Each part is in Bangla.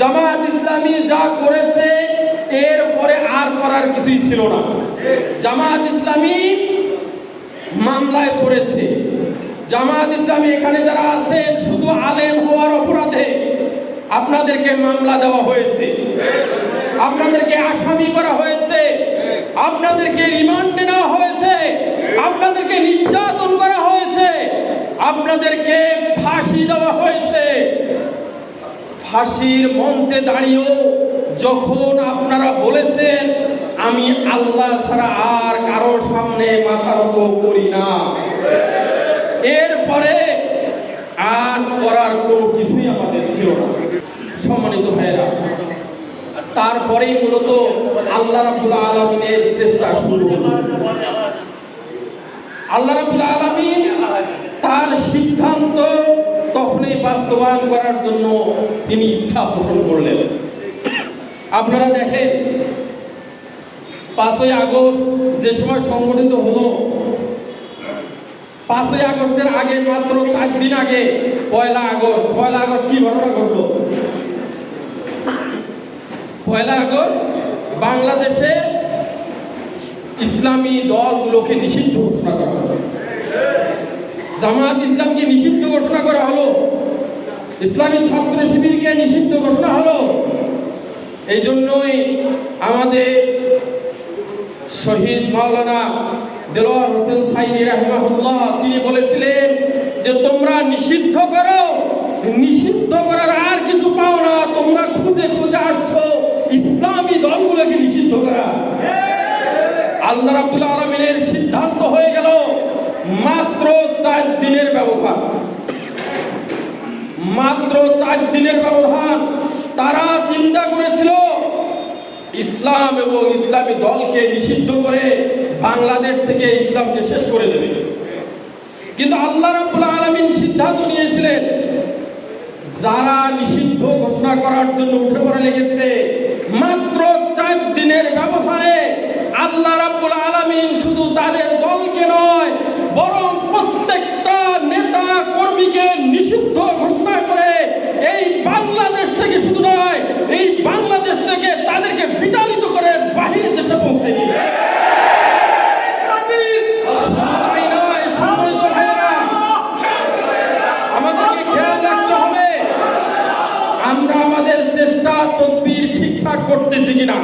জামায়াত ইসলামী যা করেছে, এর পরে আর করার কিছুই ছিল না। জামায়াত ইসলামী মামলায় পড়েছে। জামায়াত ইসলামী এখানে যারা আছে শুধু আলেম হওয়ার অপরাধে আপনাদেরকে মামলা দেওয়া হয়েছে। আপনাদেরকে আসামি করা হয়েছে। আপনাদেরকে রিমান্ডে নেওয়া হয়েছে। আপনাদেরকে নির্যাতন করা হয়েছে। আপনাদেরকে ফাঁসি দেওয়া হয়েছে। ফাঁসির মঞ্চে দাঁড়িয়েও যখন আপনারা বলেছেন, আমি আল্লাহ ছাড়া আর কারও সামনে মাথা নত করি না। এরপরে আর করার কোনো কিছুই আমাদের ছিল না। সম্মানিত ভাইয়েরা, তারপরেই মূলত আল্লাহ রাবুল আলমিনের চেষ্টা শুরু হলো। আল্লাহ রাবুল আলমিন তার সিদ্ধান্ত তখনই বাস্তবায়ন করার জন্য তিনি ইচ্ছা পোষণ করলেন। আপনারা দেখেন, পাঁচই আগস্ট যে সময় সংগঠিত হলো, পাঁচই আগস্টের আগে মাত্র চার দিন আগে, পয়লা আগস্ট পয়লা আগস্ট কি ঘটনা ঘটলো? পয়লা আগস্ট বাংলাদেশে ইসলামী দলগুলোকে নিষিদ্ধ ঘোষণা করা হলো। জামাত ইসলামকে নিষিদ্ধ ঘোষণা করা হলো। ইসলামী ছাত্র শিবিরকে নিষিদ্ধ ঘোষণা হলো। এই জন্যই আমাদের শহীদ মাওলানা দেলোয়ার হোসেন সাইদি রাহমাহুল্লাহ, তিনি বলেছিলেন যে, তোমরা নিষিদ্ধ করো, নিষিদ্ধ করার আর কিছু পাও না। তোমরা খুঁজে খুঁজে আসছো ইসলামী দলগুলোকে নিষিদ্ধ করা। আল্লাহ রাব্বুল আলামিনের সিদ্ধান্ত হয়ে গেল। মাত্র চার দিনের ব্যবধান মাত্র চার দিনের ব্যবধান তারা চিন্তা করেছিল, ইসলাম এবং ইসলামী দলকে নিষিদ্ধ করে বাংলাদেশ থেকে ইসলামকে শেষ করে দেবে। কিন্তু আল্লাহ রাব্বুল আলামিন সিদ্ধান্ত নিয়েছিলেন, যারা নিষিদ্ধ ঘোষণা করার জন্য উঠে পড়ে লেগেছে, মাত্র চার দিনের ব্যবধানে আল্লাহ রাব্বুল আলামিন শুধু তাদের দলকে নয় বরং প্রত্যেকটা নেতা কর্মীকে নিষিদ্ধ ঘোষণা করে, এই বাংলাদেশ থেকে শুধু নয়, এই বাংলাদেশ থেকে তাদেরকে বিতাড়িত করে বাহিরের দেশে পৌঁছে দিবে। আমাদেরকে খেয়াল রাখতে হবে, আমরা আমাদের ঠিকঠাক করতেছি কিনা?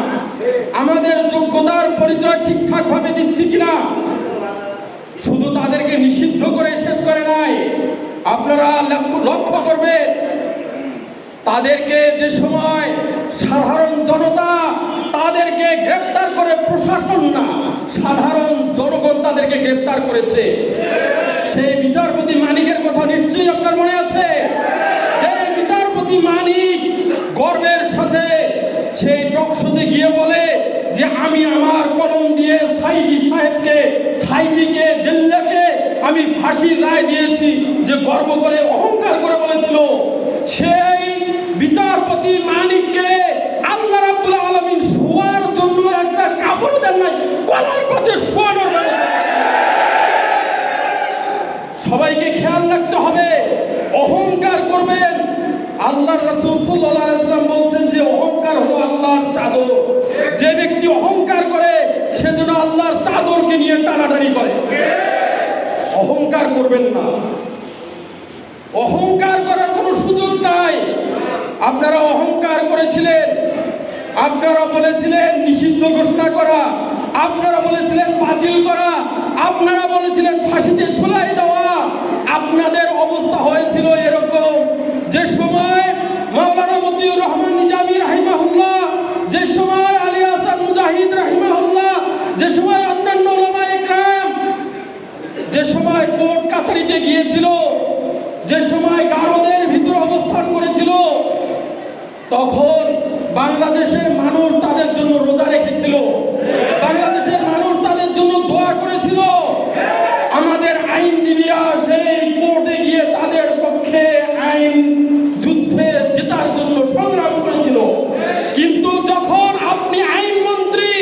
আমাদের যোগ্যতার পরিচয় দিচ্ছি কিনা? শুধু তাদেরকে নিষিদ্ধ করে শেষ করে নাই আপনারা লক্ষ্য- করবেন, তাদেরকে যে সময় সাধারণ জনতা তাদেরকে গ্রেপ্তার করে, প্রশাসন না, সাধারণ জনগণ তাদেরকে গ্রেপ্তার করেছে। সেই বিচারপতি মানিকের কথা নিশ্চয়ই আপনার মনে আছে? যে বিচারপতি মানিক গর্বের সাথে সেই টকশোতে গিয়ে বলে যে, আমি আমার কলম দিয়ে সাইদি সাহেবকে, সাইদিকে, দিল্লাকে আমি ফাঁসির রায় দিয়েছি যে গর্ব করে, অহংকার করে বলেছিল, সেই বিচারপতি মানিককে আল্লাহ রাব্বুল আলামিন শোয়ার জন্য একটা কাপড় দেন নাই, গলার পথে শোয়ানোর সবাইকে খেয়াল রাখতে হবে, অহংকার করবেন। আল্লাহর রাসূল সাল্লাল্লাহু আলাইহি ওয়াসাল্লাম বলছেন যে অহংকার হলো আল্লাহর চাদর। যে ব্যক্তি অহংকার করে, সে যেন আল্লাহর চাদরকে নিয়ে টানাটানি করে। অহংকার করবেন না। অহংকার করার কোনো সুযোগ নাই। আপনারা অহংকার করেছিলেন। আপনারা বলেছিলেন নিষিদ্ধ ঘোষণা করা। আপনারা বলেছিলেন বাতিল করা। আপনারা বলেছিলেন ফাঁসিতে ঝুলাই দেওয়া। আপনাদের অবস্থা হয়েছিল এরকম। যে সময় মাওলানা মতিউর রহমান নিজামী রাহিমাহুল্লাহ যে সময় আলী হাসান মুজাহিদ রাহিমাহুল্লাহ যে সময় অন্যান্য ওলামা একরাম যে সময় কোর্ট কাছারিতে গিয়েছিল যে সময় গারদের ভিতরে অবস্থান করেছিল তখন বাংলাদেশের মানুষ তাদের জন্য রোজা রেখেছিল। বাংলাদেশের মানুষ তাদের জন্য দোয়া করেছিল। আমাদের আইন আইনজীবীরা সেই কোর্টে গিয়ে তাদের পক্ষে আইন যুদ্ধে জেতার জন্য সংগ্রাম করেছিল। কিন্তু যখন আপনি আইনমন্ত্রী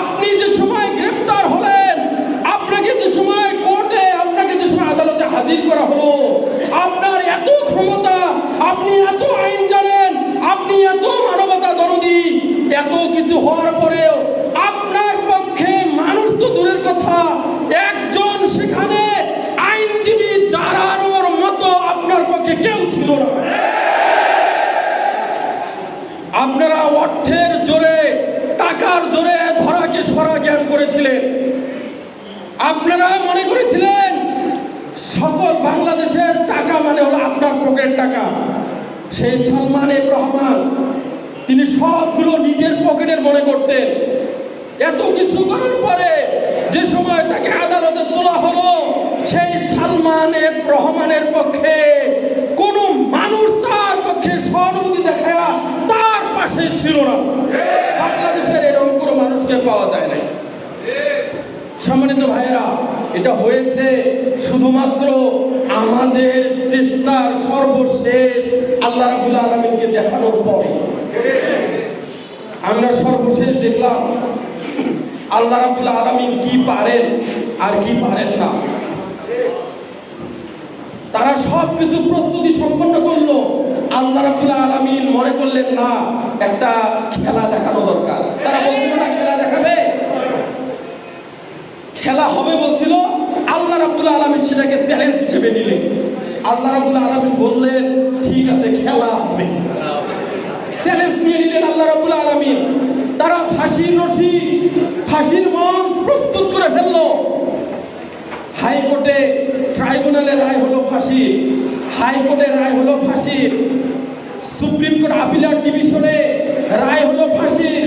আপনি যে সময় গ্রেপ্তার হলেন, আপনাকে যে সময় কোর্টে, আপনাকে যে সময় আদালতে হাজির করা হলো, আপনার এত ক্ষমতা, আপনি এত আইন এত মানবতা দরদি এত কিছু হওয়ার পরেও আপনার পক্ষে মানুষ তো দূরের কথা। একজন সেখানে আইনজীবী দাঁড়ানোর মতো আপনার পক্ষে কেউ ছিল না। আপনারা অর্থের জোরে, টাকার জোরে ধরাকে সরা জ্ঞান করেছিলেন। আপনারা মনে করেছিলেন, সকল বাংলাদেশের টাকা মানে হলো আপনার পকেট টাকা। সেই সালমান এব রহমান তিনি সবগুলো নিজের পকেটের মনে করতেন। এত কিছু করার পরে যে সময় তাকে আদালতে তোলা হলো, সেই সালমান এফ রহমানের পক্ষে কোন মানুষ তার পক্ষে সহানুভূতি দেখা তার পাশে ছিল না। বাংলাদেশের এরকম কোনো মানুষকে পাওয়া যায় নাই। সম্মানিত ভাইয়েরা, এটা হয়েছে শুধুমাত্র আমাদের চেষ্টার সর্বশেষ আল্লাহ রাবুল আলমীকে দেখানোর পরে। আমরা সর্বশেষ দেখলাম, আল্লাহ রাবুল আলমিন কি পারেন আর কি পারেন না। তারা সব কিছু প্রস্তুতি সম্পন্ন করল, আল্লাহ রাবুল আলমিন মনে করলেন, না, একটা খেলা দেখানো দরকার। তারা বলছিল, না, খেলা দেখাবে? খেলা হবে বলছিল, আল্লাহ রাব্বুল আলামিন সেটাকে চ্যালেঞ্জ হিসেবে নিলেন। আল্লাহ রাব্বুল আলামিন বললেন, ঠিক আছে, খেলা হবে। চ্যালেঞ্জ নিয়ে নিলেন আল্লাহ রাব্বুল আলামিন। তারা ফাঁসির রশি, ফাঁসির মঞ্চ প্রস্তুত করে ফেলল। হাইকোর্টে ট্রাইব্যুনালের রায় হলো ফাঁসি। হাইকোর্টের রায় হলো ফাঁসি। সুপ্রিম কোর্ট আপিলার ডিভিশনে রায় হলো ফাঁসির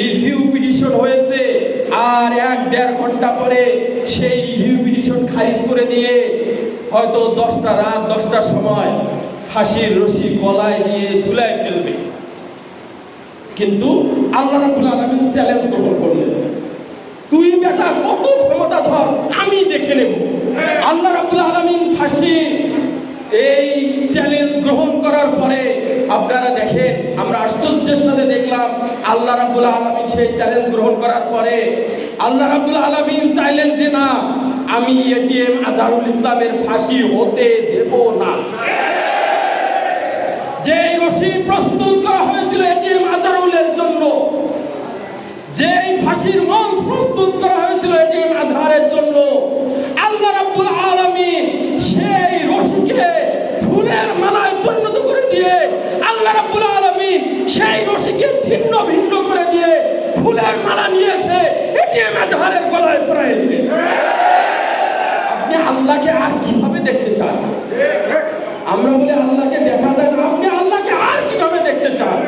রিভিউ পিটিশন হয়েছে। আর এক দেড় ঘণ্টা পরে সেই রিভিউ পিটিশন খারিজ করে দিয়ে হয়তো দশটা রাত, দশটার সময় ফাঁসির রশি গলায় দিয়ে ঝুলায় ফেলবে। কিন্তু আল্লাহ রাবুল আলমিন চ্যালেঞ্জ গ্রহণ করলেন। তুই বেটা, কত ক্ষমতা ধর, আমি দেখে নেব। আল্লাহ রাবুল আলমিন ফাঁসি। এই চ্যালেঞ্জ গ্রহণ করার পরে আপনারা দেখেন, আমরা আশ্চর্যের সাথে দেখলাম, আল্লাহ রাবুল আলমিন সেই চ্যালেঞ্জ গ্রহণ করার পরে আল্লাহ রাবুল আলমিন চাইলেন যে না, আমি এটিএম আজহারুল ইসলামের ফাঁসি হতে দেব না। যে রশি প্রস্তুত করা হয়েছিল এটিএম আজহারুলের জন্য যেই ফাঁসির মঞ্চ প্রস্তুত করা হয়েছিল এটিএম আজহারের জন্য, আল্লাহ রাব্বুল আলামিন সেই রশিকে ফুলের মালায় পরিণত করে দিয়ে আল্লাহ রাব্বুল আলামিন সেই রশিকে ছিন্ন ভিন্ন করে দিয়ে ফুলের মালা নিয়ে এসে এটিএম আজহারের গলায় পরাই দিয়ে আপনি আল্লাহকে আর কীভাবে দেখতে চান? আমরা বলে আল্লাহকে দেখা যায় না। আপনি আল্লাহকে আর কীভাবে দেখতে চান?